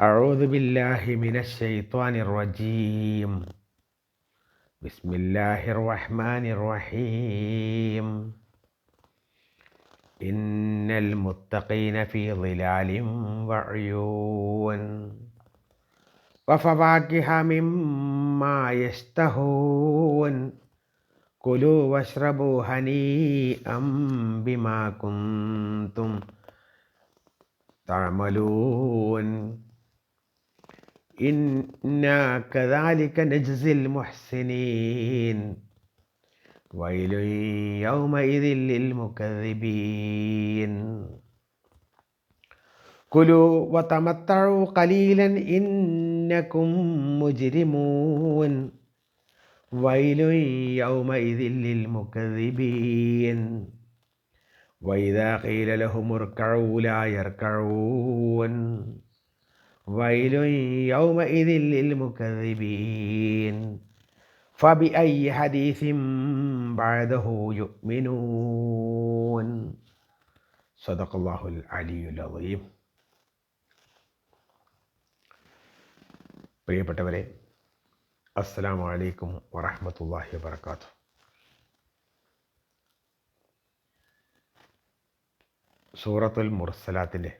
أعوذ بالله من الشيطان الرجيم بسم الله الرحمن الرحيم إن المتقين في ظلال وعيون وفواكه مما يشتهون كلوا واشربوا هنيئا بما كنتم تعملون إنا كذلك نجزي المحسنين. ويل يومئذ للمكذبين. كلوا وتمتعوا قليلا إنكم مجرمون. ويل يومئذ للمكذبين. وإذا قيل لهم اركعوا لا يركعون. ويل يومئذ للمكذبين فبأي حديث بعده يؤمنون صدق الله العلي العظيم പ്രിയപ്പെട്ടവരെ അസ്സലാമു അലൈക്കും വറഹമത്തല്ലാഹി വബർക്കാത്തു സൂറത്തുൽ മുർസലാത്തിൻ്റെ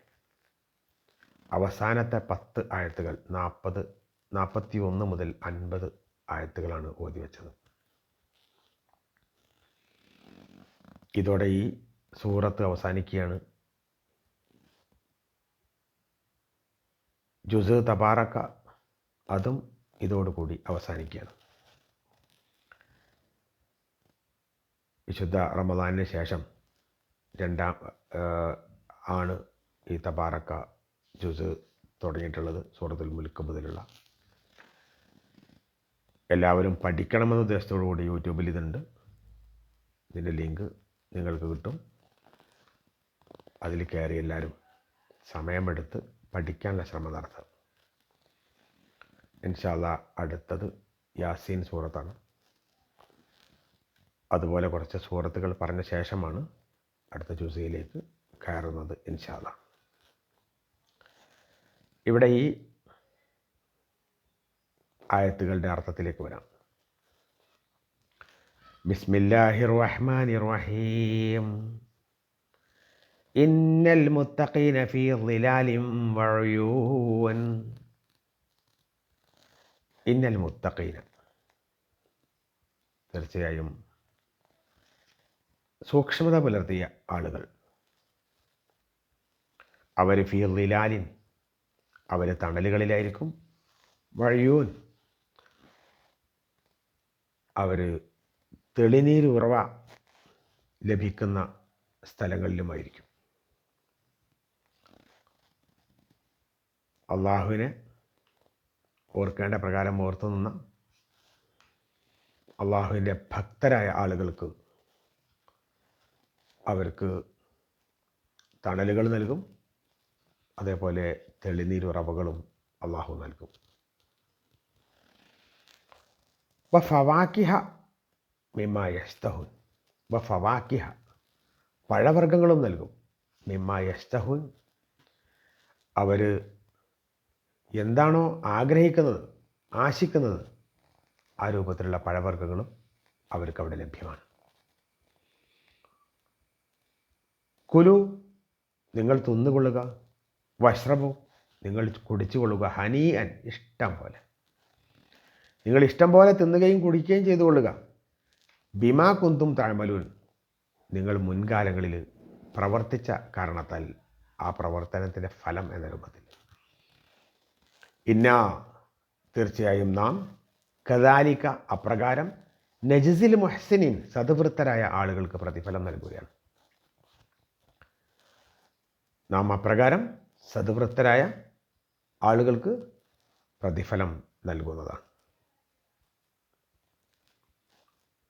അവസാനത്തെ പത്ത് ആയത്തുകൾ നാൽപ്പത് നാൽപ്പത്തി ഒന്ന് മുതൽ അൻപത് ആയത്തുകളാണ് ഓതി വെച്ചത്. ഇതോടെ ഈ സൂറത്ത് അവസാനിക്കുകയാണ്. ജുസ് തബാറക്ക അതും ഇതോടുകൂടി അവസാനിക്കുകയാണ്. വിശുദ്ധ റമദാനിന് ശേഷം രണ്ടാം ആണ് ഈ തബാറക്ക ജ്യൂസ് തുടങ്ങിയിട്ടുള്ളത് സൂറത്തിൽ മുൽക്ക് മുതലുള്ള. എല്ലാവരും പഠിക്കണമെന്ന ഉദ്ദേശത്തോടു കൂടി യൂട്യൂബിൽ ഇതുണ്ട്. ഇതിന്റെ ലിങ്ക് നിങ്ങൾക്ക് കിട്ടും. അതിൽ കയറി എല്ലാവരും സമയമെടുത്ത് പഠിക്കാനുള്ള ശ്രമം നടത്തുക. ഇൻഷാല്ല അടുത്തത് യാസീൻ സൂറത്താണ്. അതുപോലെ കുറച്ച് സൂറത്തുകൾ പറഞ്ഞ ശേഷമാണ് അടുത്ത ചൂസയിലേക്ക് കയറുന്നത് ഇൻഷാല്ല ഇവിടെ ഈ ആയത്തുകളുടെ അർത്ഥത്തിലേക്ക് വരാം. ബിസ്മില്ലാഹിർ റഹ്മാനിർ റഹീം ഇന്നൽ മുത്തഖീന ഫീ ളിലാലിം വഅയൂൻ ഇന്നൽ മുത്തഖീന. തീർച്ചയായും സൂക്ഷ്മത പുലർത്തിയ ആളുകൾ. അവർ ഫീ ളിലാലിൻ അവർ തണലുകളിലായിരിക്കും. വഴിയൂൻ. അവർ തെളിനീര് ഉറവ ലഭിക്കുന്ന സ്ഥലങ്ങളിലുമായിരിക്കും. അള്ളാഹുവിനെ ഓർക്കേണ്ട പ്രകാരം ഓർത്തു നിന്ന അള്ളാഹുവിന്റെ ഭക്തരായ ആളുകൾക്ക് അവർക്ക് തണലുകൾ നൽകും. അതേപോലെ തെളിനീരുറവകളും അള്ളാഹു നൽകും. വ ഫവാക്കിഹ മിമ്മ വ ഫവാക്കിഹ പഴവർഗങ്ങളും നൽകും. മിമ്മ അവർ എന്താണോ ആഗ്രഹിക്കുന്നത് ആശിക്കുന്നത് ആ രൂപത്തിലുള്ള പഴവർഗങ്ങളും അവർക്ക് അവിടെ ലഭ്യമാണ്. കുലു നിങ്ങൾ തിന്നുകൊള്ളുക. വഷ്റബു നിങ്ങൾ കുടിച്ചുകൊള്ളുക ഹനീ അൻ ഇഷ്ടം പോലെ. നിങ്ങൾ ഇഷ്ടം പോലെ തിന്നുകയും കുടിക്കുകയും ചെയ്തു കൊള്ളുക. ബിമാ കുന്തും താഴ്മലൂൻ നിങ്ങൾ മുൻകാലങ്ങളിൽ പ്രവർത്തിച്ച കാരണത്താൽ ആ പ്രവർത്തനത്തിന്റെ ഫലം എന്ന രൂപത്തിൽ. ഇന്ന തീർച്ചയായും നാം കദാലിക്ക അപ്രകാരം നജസിൽ മുഹസിനിൻ സതുവൃത്തരായ ആളുകൾക്ക് പ്രതിഫലം നൽകുകയാണ്. നാം അപ്രകാരം സദ്വൃത്തരായ ആളുകൾക്ക് പ്രതിഫലം നൽകുന്നതാണ്.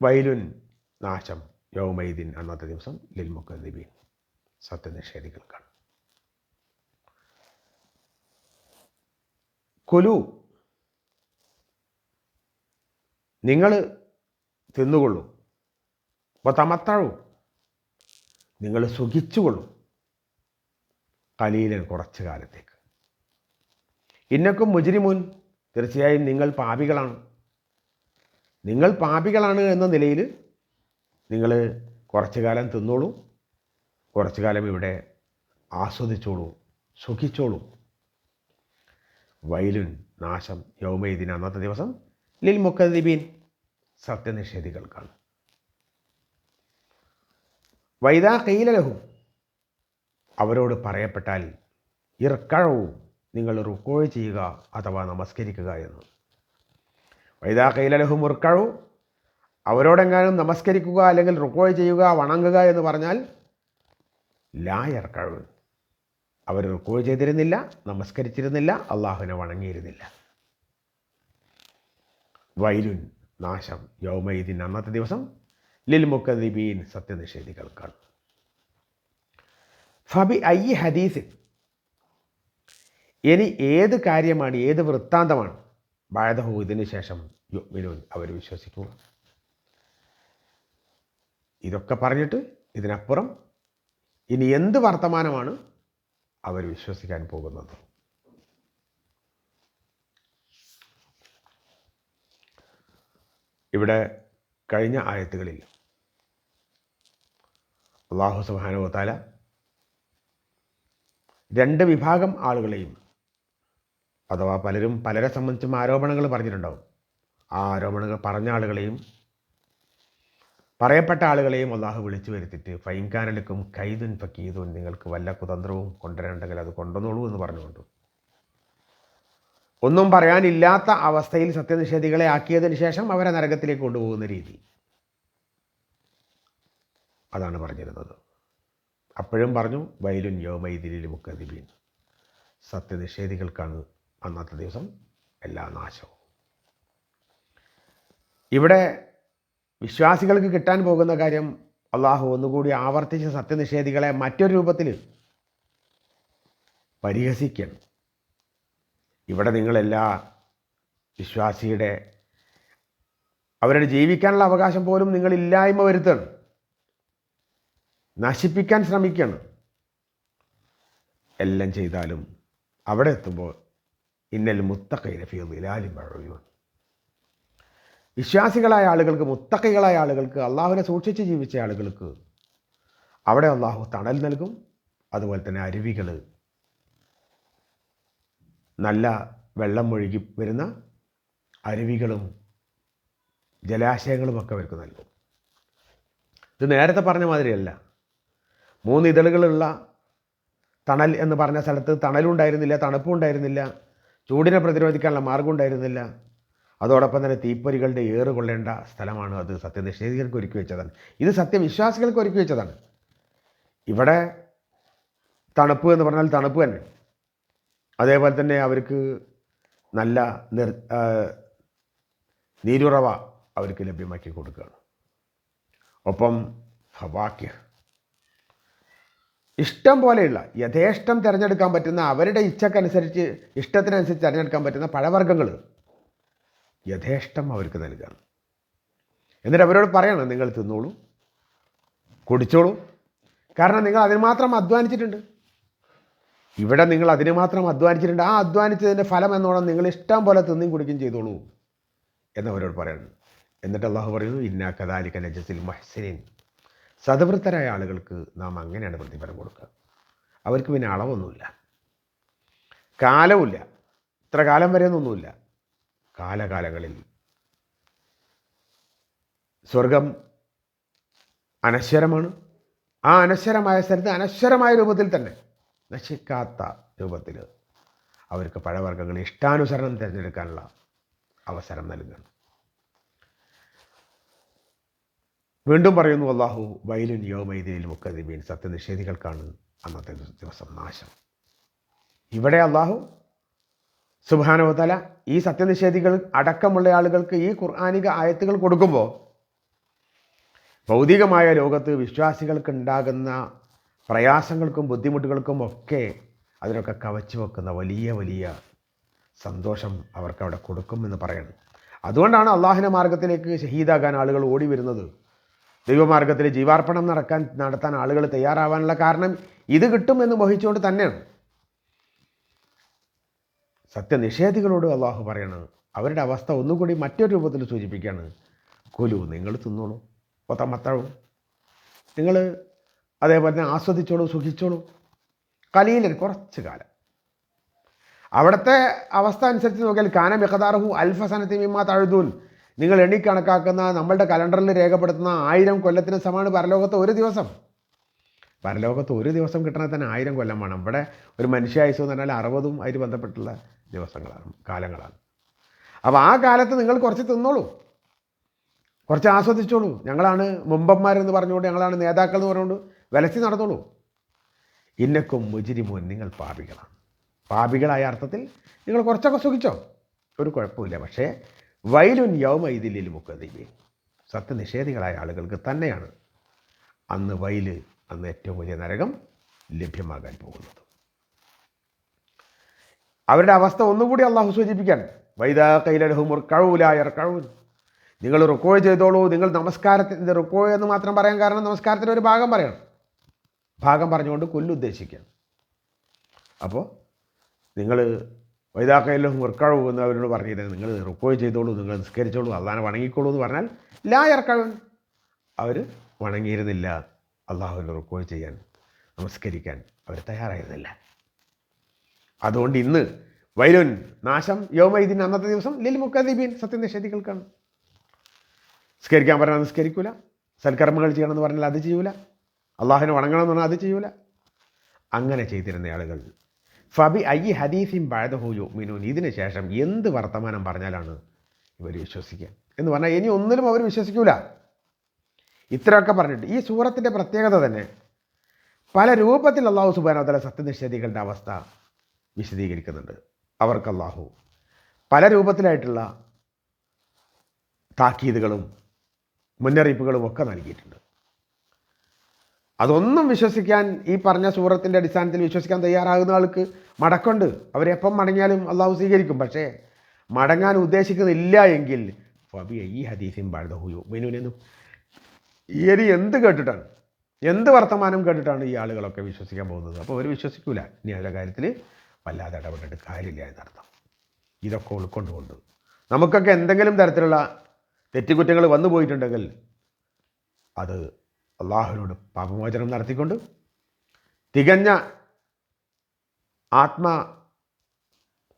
വൈലുൻ നാശം യൗമൈദിൻ അന്നത്തെ ദിവസം ലിൽമുക്കദ്ദീബീൻ സത്യനിഷേധികൾക്കാണ് കൊലു. നിങ്ങൾ തിന്നുകൊള്ളൂ. അപ്പോൾ തമത്താഴു. നിങ്ങൾ സുഖിച്ചുകൊള്ളും. കലീലൻ കുറച്ച് കാലത്തേക്ക് ഇന്നക്കും മുജിരിമുൻ തീർച്ചയായും നിങ്ങൾ പാപികളാണ്. നിങ്ങൾ പാപികളാണ് എന്ന നിലയിൽ നിങ്ങൾ കുറച്ചു കാലം തിന്നോളൂ കുറച്ചു കാലം ഇവിടെ ആസ്വദിച്ചോളൂ സുഖിച്ചോളൂ. വയലുൻ നാശം യൗമൈദിൻ അന്നത്തെ ദിവസം ലിൽ മുക്കദ്ദീബീൻ സത്യനിഷേധികൾക്കാണ്. വൈദാ കയ്യിലലഹും അവരോട് പറയപ്പെട്ടാൽ ഇറക്കഴവും നിങ്ങൾ റുക്കോഴ് ചെയ്യുക അഥവാ നമസ്കരിക്കുക എന്ന്. വൈദാ കൈലലഹും ഇറക്കഴു. അവരോടെങ്ങാനും നമസ്കരിക്കുക അല്ലെങ്കിൽ റുക്കോഴ് ചെയ്യുക വണങ്ങുക എന്ന് പറഞ്ഞാൽ ലാ ഇറക്കഴവ് അവർ റുക്കോഴ് ചെയ്തിരുന്നില്ല നമസ്കരിച്ചിരുന്നില്ല അള്ളാഹുവിനെ വണങ്ങിയിരുന്നില്ല. വൈലുൻ നാശം. യൗമൈദിൻ അന്നത്തെ ദിവസം ലിൽ മുക്കദീബീൻ സത്യനിഷേധികൾക്കാണ് ഫബി ഐ ഹദീസിൻ ഇനി ഏത് കാര്യമാണ് ഏത് വൃത്താന്തമാണ്? ബാധഹു ഇതിന് ശേഷം യുഗ്മിനൂൻ അവർ വിശ്വസിക്കുക ഇതൊക്കെ പറഞ്ഞിട്ട് ഇതിനപ്പുറം ഇനി എന്ത് വർത്തമാനമാണ് അവർ വിശ്വസിക്കാൻ പോകുന്നത്? ഇവിടെ കഴിഞ്ഞ ആയത്തുകളിൽ അള്ളാഹു സുബാനുവത്താല രണ്ട് വിഭാഗം ആളുകളെയും അഥവാ പലരും പലരെ സംബന്ധിച്ചും ആരോപണങ്ങൾ പറഞ്ഞിട്ടുണ്ടാവും. ആ ആരോപണങ്ങൾ പറഞ്ഞ ആളുകളെയും പറയപ്പെട്ട ആളുകളെയും അള്ളാഹു വിളിച്ചു വരുത്തിയിട്ട് ഫൈൻകാനലുക്കും കൈതുൻ ഫക്കീതുൻ നിങ്ങൾക്ക് വല്ല കുതന്ത്രവും കൊണ്ടുവരണ്ടെങ്കിൽ അത് കൊണ്ടുവന്നോളൂ എന്ന് പറഞ്ഞുകൊണ്ട്. ഒന്നും പറയാനില്ലാത്ത അവസ്ഥയിൽ സത്യനിഷേധികളെ ആക്കിയതിന് ശേഷം അവരെ നരകത്തിലേക്ക് കൊണ്ടുപോകുന്ന രീതി. അതാണ് പറഞ്ഞിരുന്നത്. അപ്പോഴും പറഞ്ഞു വയലുൻ യോമൈതിരിൽ മുക്കതിബീൻ സത്യനിഷേധികൾക്കാണ് അന്നത്തെ ദിവസം എല്ലാ നാശവും. ഇവിടെ വിശ്വാസികൾക്ക് കിട്ടാൻ പോകുന്ന കാര്യം അള്ളാഹു ഒന്നുകൂടി ആവർത്തിച്ച സത്യനിഷേധികളെ മറ്റൊരു രൂപത്തിൽ പരിഹസിക്കണം. ഇവിടെ നിങ്ങളെല്ലാ വിശ്വാസിയുടെ അവരുടെ ജീവിക്കാനുള്ള അവകാശം പോലും നിങ്ങളില്ലായ്മ വരുത്തണം. നശിപ്പിക്കാൻ ശ്രമിക്കണം. എല്ലാം ചെയ്താലും അവിടെ എത്തുമ്പോൾ ഇന്നൽ മുത്തക്കൈന ഫീലാലും പഴയോ വിശ്വാസികളായ ആളുകൾക്ക് മുത്തക്കൈകളായ ആളുകൾക്ക് അള്ളാഹുവിനെ സൂക്ഷിച്ച് ജീവിച്ച ആളുകൾക്ക് അവിടെ അള്ളാഹു തണൽ നൽകും. അതുപോലെ തന്നെ അരുവികൾ നല്ല വെള്ളം ഒഴുകി വരുന്ന അരുവികളും ജലാശയങ്ങളും ഒക്കെ അവർക്ക് നൽകും. ഇത് നേരത്തെ പറഞ്ഞ മാതിരിയല്ല. മൂന്ന് ഇതളുകളുള്ള തണൽ എന്ന് പറഞ്ഞ സ്ഥലത്ത് തണലുണ്ടായിരുന്നില്ല തണുപ്പും ഉണ്ടായിരുന്നില്ല ചൂടിനെ പ്രതിരോധിക്കാനുള്ള മാർഗം ഉണ്ടായിരുന്നില്ല അതോടൊപ്പം തന്നെ തീപ്പൊരികളുടെ ഏറ് കൊള്ളേണ്ട സ്ഥലമാണ് അത് സത്യനിഷേധികൾക്ക് ഒരുക്കി വെച്ചതാണ്. ഇത് സത്യവിശ്വാസികൾക്ക് ഒരുക്കി വെച്ചതാണ്. ഇവിടെ തണുപ്പ് എന്ന് പറഞ്ഞാൽ തണുപ്പ് തന്നെ. അതേപോലെ തന്നെ അവർക്ക് നല്ല നിർ നീരുറവ അവർക്ക് ലഭ്യമാക്കി കൊടുക്കുകയാണ്. ഒപ്പം ഫവാക്യ ഇഷ്ടം പോലെയുള്ള യഥേഷ്ടം തിരഞ്ഞെടുക്കാൻ പറ്റുന്ന അവരുടെ ഇച്ഛക്കനുസരിച്ച് ഇഷ്ടത്തിനനുസരിച്ച് തിരഞ്ഞെടുക്കാൻ പറ്റുന്ന പഴവർഗങ്ങൾ യഥേഷ്ടം അവർക്ക് നൽകുകയാണ് എന്നിട്ട് അവരോട് പറയണം നിങ്ങൾ തിന്നോളൂ കുടിച്ചോളൂ. കാരണം നിങ്ങൾ അതിന് മാത്രം അധ്വാനിച്ചിട്ടുണ്ട്. ഇവിടെ നിങ്ങൾ അതിന് മാത്രം അധ്വാനിച്ചിട്ടുണ്ട്. ആ അധ്വാനിച്ചതിന്റെ ഫലം എന്നോണം നിങ്ങൾ ഇഷ്ടം പോലെ തിന്നും കുടിക്കുകയും ചെയ്തോളൂ. എന്നവരോട് പറയണം. എന്നിട്ട് അള്ളാഹു പറയുന്നു ഇന്ന കദാലിക്കൻ അജസിൽ മഹ്സിനിൻ. സതവൃത്തരായ ആളുകൾക്ക് നാം അങ്ങനെയാണ് പ്രതിഫലം കൊടുക്കുക. അവർക്ക് പിന്നെ അളവൊന്നുമില്ല. കാലവുമില്ല. ഇത്ര കാലം വരെ ഒന്നുമില്ല. കാലകാലങ്ങളിൽ സ്വർഗം അനശ്വരമാണ്. ആ അനശ്വരമായ സ്ഥലത്ത് അനശ്വരമായ രൂപത്തിൽ തന്നെ നശിക്കാത്ത രൂപത്തിൽ അവർക്ക് പഴവർഗങ്ങൾ ഇഷ്ടാനുസരണം തിരഞ്ഞെടുക്കാനുള്ള അവസരം നൽകുന്നു. വീണ്ടും പറയുന്നു അള്ളാഹു വയലുൻ യോമൈദിനിൽ മുക്കദിബീൻ സത്യനിഷേധികൾക്കാണ് അന്നത്തെ ദിവസം നാശം. ഇവിടെ അള്ളാഹു സുബാനവതല ഈ സത്യനിഷേധികൾ അടക്കമുള്ള ആളുകൾക്ക് ഈ ഖുർആാനിക ആയത്തുകൾ കൊടുക്കുമ്പോൾ ഭൗതികമായ ലോകത്ത് വിശ്വാസികൾക്ക് ഉണ്ടാകുന്ന പ്രയാസങ്ങൾക്കും ബുദ്ധിമുട്ടുകൾക്കും ഒക്കെ അതിനൊക്കെ കവച്ചു വെക്കുന്ന വലിയ വലിയ സന്തോഷം അവർക്ക് അവിടെ കൊടുക്കുമെന്ന് പറയണം. അതുകൊണ്ടാണ് അള്ളാഹിന്റെ മാർഗത്തിലേക്ക് ഷഹീദാകാൻ ആളുകൾ ഓടി വരുന്നത്. ദൈവമാർഗത്തിൽ ജീവാർപ്പണം നടക്കാൻ നടത്താൻ ആളുകൾ തയ്യാറാവാനുള്ള കാരണം ഇത് കിട്ടുമെന്ന് മോഹിച്ചുകൊണ്ട് തന്നെയാണ്. സത്യനിഷേധികളോട് അള്ളാഹു പറയണത് അവരുടെ അവസ്ഥ ഒന്നുകൂടി മറ്റൊരു രൂപത്തിൽ സൂചിപ്പിക്കുകയാണ്. കൊലു നിങ്ങൾ തിന്നോളൂ. ഒത്തമത്തഴും നിങ്ങൾ അതേപോലെ തന്നെ ആസ്വദിച്ചോളൂ സുഖിച്ചോളൂ കലീലൻ കുറച്ച് കാലം. അവിടുത്തെ അവസ്ഥ അനുസരിച്ച് നോക്കിയാൽ കാന മിഖദാറഹു അൽഫസനത്തി മിമ്മ തഴുതൂൻ നിങ്ങൾ എണ്ണി കണക്കാക്കുന്ന നമ്മളുടെ കലണ്ടറിൽ രേഖപ്പെടുത്തുന്ന ആയിരം കൊല്ലത്തിന് സമാണ് പരലോകത്ത് ഒരു ദിവസം. പരലോകത്ത് ഒരു ദിവസം കിട്ടണമെങ്കിൽ തന്നെ ആയിരം കൊല്ലം വേണം ഇവിടെ ഒരു മനുഷ്യായുസ് എന്ന് പറഞ്ഞാൽ അറുപതും അതിന് ബന്ധപ്പെട്ടുള്ള ദിവസങ്ങളാണ് കാലങ്ങളാണ്. അപ്പോൾ ആ കാലത്ത് നിങ്ങൾ കുറച്ച് തിന്നോളൂ. കുറച്ച് ആസ്വദിച്ചോളൂ. ഞങ്ങളാണ് മുമ്പന്മാരെന്ന് പറഞ്ഞുകൊണ്ട് ഞങ്ങളാണ് നേതാക്കൾ എന്ന് പറഞ്ഞുകൊണ്ട് വിലസി നടന്നോളൂ. ഇന്നക്കും മുജിരിമോൻ നിങ്ങൾ പാപികളാണ്. പാപികളായ അർത്ഥത്തിൽ നിങ്ങൾ കുറച്ചൊക്കെ സുഖിച്ചോ? ഒരു കുഴപ്പമില്ല. പക്ഷേ വൈലുൻ യൗമ ഇതിലിൽ മുക്കതീബി സത്യനിഷേധികളായ ആളുകൾക്ക് തന്നെയാണ് അന്ന് വൈൽ അന്ന് ഏറ്റവും വലിയ നരകം ലഭ്യമാകാൻ പോകുന്നത്. അവരുടെ അവസ്ഥ ഒന്നുകൂടി അള്ളാഹു സൂചിപ്പിക്കാൻ വൈദാ കൈലഹുമുർ കഴൂലായർ കഴൂൻ നിങ്ങൾ റുക്കോയ് ചെയ്തോളൂ നിങ്ങൾ നമസ്കാരത്തിന്റെ റുക്കോ എന്ന് മാത്രം പറയാൻ കാരണം നമസ്കാരത്തിന്റെ ഒരു ഭാഗം പറയണം. ഭാഗം പറഞ്ഞുകൊണ്ട് കൊല്ലുദ്ദേശിക്കുകയാണ് അപ്പോൾ നിങ്ങൾ വൈതാക്കയിലും മുർക്കഴു എന്ന് അവരോട് പറഞ്ഞിരുന്നത് നിങ്ങൾ റുക്കോ ചെയ്തോളൂ നിങ്ങൾ നിസ്കരിച്ചോളൂ അള്ളാനെ വണങ്ങിക്കോളൂ എന്ന് പറഞ്ഞാൽ ലാ ഇറക്കഴവൻ അവർ വണങ്ങിയിരുന്നില്ല അള്ളാഹുവിന്റെ റുക്കോ ചെയ്യാൻ നമസ്കരിക്കാൻ അവർ തയ്യാറായിരുന്നില്ല. അതുകൊണ്ട് ഇന്ന് വൈലുൻ നാശം യോമൈദിൻ അന്നത്തെ ദിവസം ലിൽ മുക്കദീബീൻ സത്യനിഷേധികൾക്കാണ് നിസ്കരിക്കാൻ പറഞ്ഞാൽ നിസ്കരിക്കൂല സൽക്കർമ്മങ്ങൾ ചെയ്യണമെന്ന് പറഞ്ഞാൽ അത് ചെയ്യൂല അള്ളാഹുവിനെ വണങ്ങണമെന്ന് പറഞ്ഞാൽ അത് ചെയ്യൂല. അങ്ങനെ ചെയ്തിരുന്ന ആളുകൾ ഫബി ഐ ഹദീസിൻ ബഴദഹൂയോ മിനു ഇതിന് ശേഷം എന്ത് വർത്തമാനം പറഞ്ഞാലാണ് ഇവർ വിശ്വസിക്കുക? എന്ന് പറഞ്ഞാൽ ഇനി ഒന്നിലും അവർ വിശ്വസിക്കൂല. ഇത്രയൊക്കെ പറഞ്ഞിട്ട്. ഈ സൂറത്തിന്റെ പ്രത്യേകത തന്നെ പല രൂപത്തിൽ അള്ളാഹു സുബാനോത്തല സത്യനിഷേധികളുടെ അവസ്ഥ വിശദീകരിക്കുന്നുണ്ട്. അവർക്ക് അള്ളാഹു പല രൂപത്തിലായിട്ടുള്ള താക്കീതുകളും മുന്നറിയിപ്പുകളും ഒക്കെ നൽകിയിട്ടുണ്ട്. അതൊന്നും വിശ്വസിക്കാൻ ഈ പറഞ്ഞ സൂറത്തിന്റെ അടിസ്ഥാനത്തിൽ വിശ്വസിക്കാൻ തയ്യാറാകുന്ന ആൾക്ക് മടക്കുണ്ട്. അവരെപ്പം മടങ്ങിയാലും അള്ളാഹു സ്വീകരിക്കും. പക്ഷേ മടങ്ങാൻ ഉദ്ദേശിക്കുന്നില്ല എങ്കിൽ ഫബി ഈ ഹദീസിൻ ബാഴ്ദഹുയോ മെനുവിനെന്നും ഈ ഒരു എന്ത് കേട്ടിട്ടാണ്? എന്ത് വർത്തമാനം കേട്ടിട്ടാണ് ഈ ആളുകളൊക്കെ വിശ്വസിക്കാൻ പോകുന്നത്? അപ്പോൾ അവർ വിശ്വസിക്കൂല. ഇനി അവരുടെ കാര്യത്തിൽ വല്ലാതെ ഇടപെട്ടിട്ട് കാര്യമില്ല എന്നർത്ഥം. ഇതൊക്കെ ഉൾക്കൊണ്ടുകൊണ്ട്. നമുക്കൊക്കെ എന്തെങ്കിലും തരത്തിലുള്ള തെറ്റുകുറ്റങ്ങൾ വന്നു പോയിട്ടുണ്ടെങ്കിൽ അത് അള്ളാഹുവിനോട് പാപമോചനം നടത്തിക്കൊണ്ട് തികഞ്ഞ ആത്മ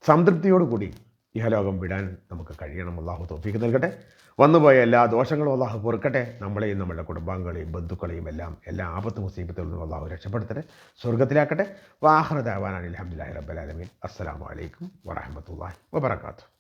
സംതൃപ്തിയോടുകൂടി ഇഹലോകം വിടാൻ നമുക്ക് കഴിയണം. അള്ളാഹു തോഫിക്ക് നൽകട്ടെ. വന്നുപോയ എല്ലാ ദോഷങ്ങളും അള്ളാഹു പൊറുക്കട്ടെ. നമ്മളെയും നമ്മളുടെ കുടുംബാംഗങ്ങളെയും ബന്ധുക്കളെയും എല്ലാം എല്ലാ ആപത്ത് മുസീബത്തുകളിൽ നിന്നും അള്ളാഹു രക്ഷപ്പെടുത്തട്ടെ. സ്വർഗത്തിലാക്കട്ടെ വാഹൃദാവാനാണ് അലഹമ്മദ് റബ്ബലാലമീൻ അസ്സാം വലൈക്കും വറഹമത്തല്ലാഹി വബർക്കാത്തു